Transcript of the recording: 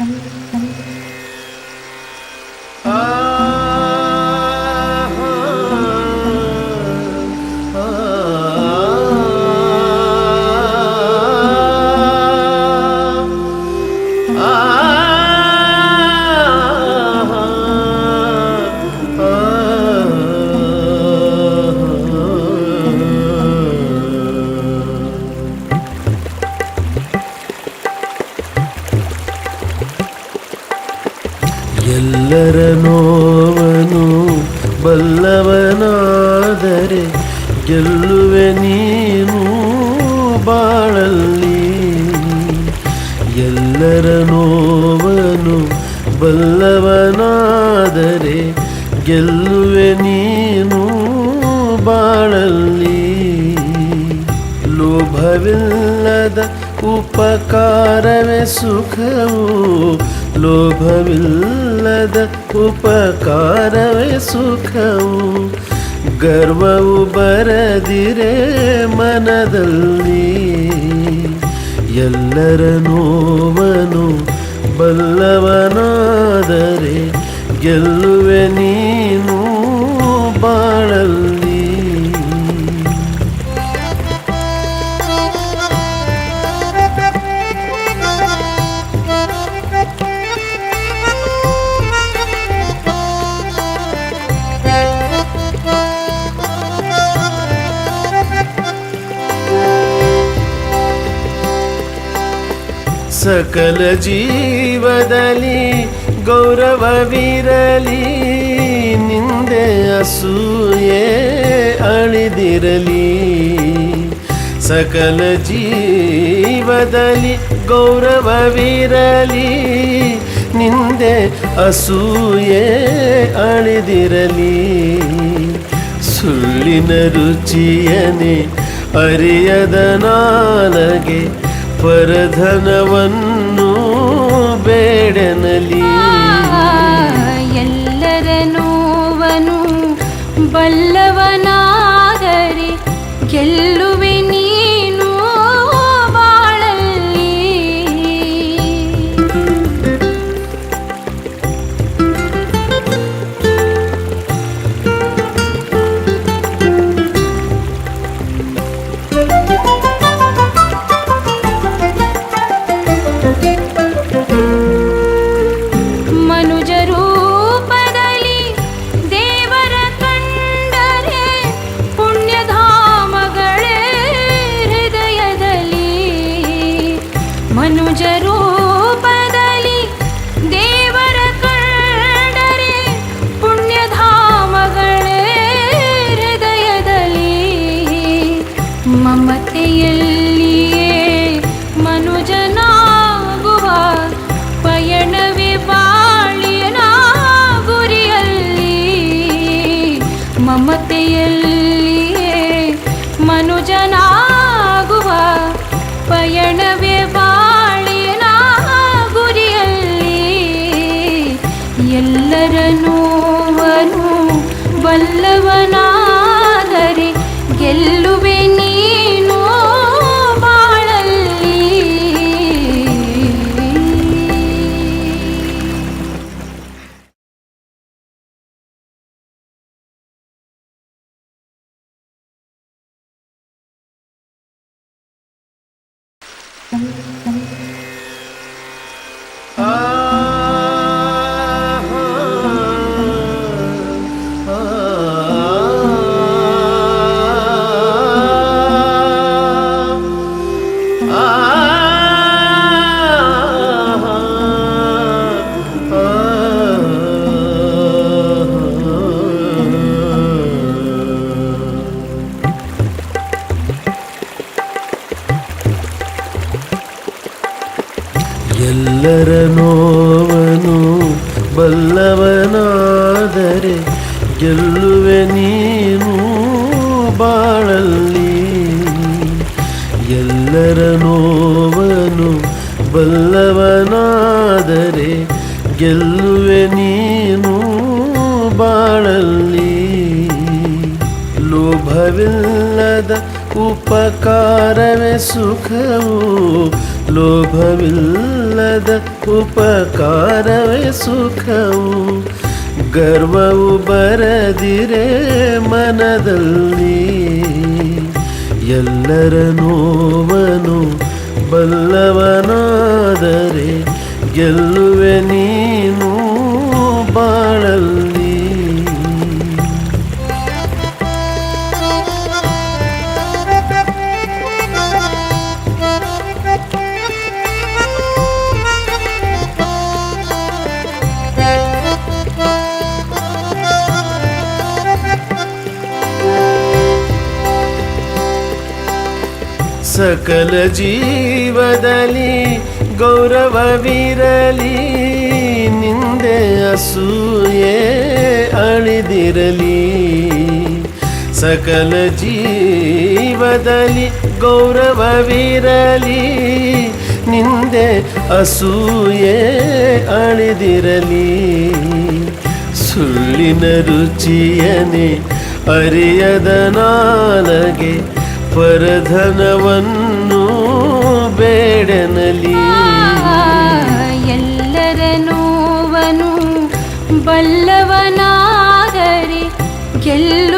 ಎಲ್ಲರ ಬಲ್ಲವನಾದರೆ ಗೆಲ್ಲುವೆ ನೀನು ಬಾಳಲ್ಲಿ. ಎಲ್ಲರ ನೋವನು ಬಲ್ಲವನಾದರೆ ಗೆಲ್ಲುವೆ ನೀನು ಬಾಳಲ್ಲಿ. ಲೋಭವಿಲ್ಲದ ಉಪಕಾರವೇ ಸುಖವು ಲೋಭವಿಲ್ಲದ ಉಪಕಾರವೇ ಸುಖವು. ಗರ್ವವು ಬರದಿರೆ ಮನದಲ್ಲಿ ಎಲ್ಲರ ನೋವನು ಬಲ್ಲವನಾದರೆ ಗೆಲ್ಲುವೆ ನೀನು ಸಕಲ ಜೀವದಲ್ಲಿ ಗೌರವವಿರಲಿ, ನಿಂದೆ ಅಸೂಯೆ ಅಳಿದಿರಲಿ. ಸಕಲ ಜೀವದಲ್ಲಿ ಗೌರವವಿರಲಿ, ನಿಂದೆ ಅಸೂಯೆ ಅಳಿದಿರಲಿ. ಸುಳ್ಳಿನ ರುಚಿಯನೆ ಅರಿಯದ ನಾಲಗೆ ಪರಧನವನ್ನು ಬೇಡನಲಿ. ಎಲ್ಲರ ನೋವನು ಬಲ್ಲವನಾದರೆ ಗೆಲ್ಲುವೆ ಮನುಜನಾಗುವ ಪಯಣವೇ ಬಾಳಿನ ಗುರಿಯಲ್ಲಿ ಎಲ್ಲರ ನೋವನು ಬಲ್ಲವನಾದರೆ ಎಲ್ಲರ ನೋವನು ಬಲ್ಲವನಾದರೆ ಗೆಲ್ಲುವೆ ನೀನು ಬಾಳಲ್ಲಿ. ಎಲ್ಲರ ನೋವನು ಬಲ್ಲವನಾದರೆ ಗೆಲ್ಲುವೆ ನೀನು ಬಾಳಲ್ಲಿ. ಲೋಭವಿಲ್ಲದ ಉಪಕಾರವೇ ಸುಖವು ಲೋಭವಿಲ್ಲದ ಉಪಕಾರವೇ ಸುಖವು. ಗರ್ವವು ಬರದಿರೆ ಮನದಲ್ಲಿ. ಎಲ್ಲರ ನೋವನು ಬಲ್ಲವನಾದರೆ ಗೆಲ್ಲುವೆ. ಸಕಲ ಜೀವದಲ್ಲಿ ಗೌರವವಿರಲಿ, ನಿಂದೆ ಅಸೂಯೆ ಅಳಿದಿರಲಿ. ಸಕಲ ಜೀವದಲ್ಲಿ ಗೌರವವಿರಲಿ, ನಿಂದೆ ಅಸೂಯೆ ಅಳಿದಿರಲಿ. ಸುಳ್ಳಿನ ರುಚಿಯನೆ ಅರಿಯದ ನಾಲಗೆ ಪರಧನವನ್ನು ಬೇಡನಲಿ. ಎಲ್ಲರ ನೋವನು ಬಲ್ಲವನಾದರೆ ಗೆಲ್ಲು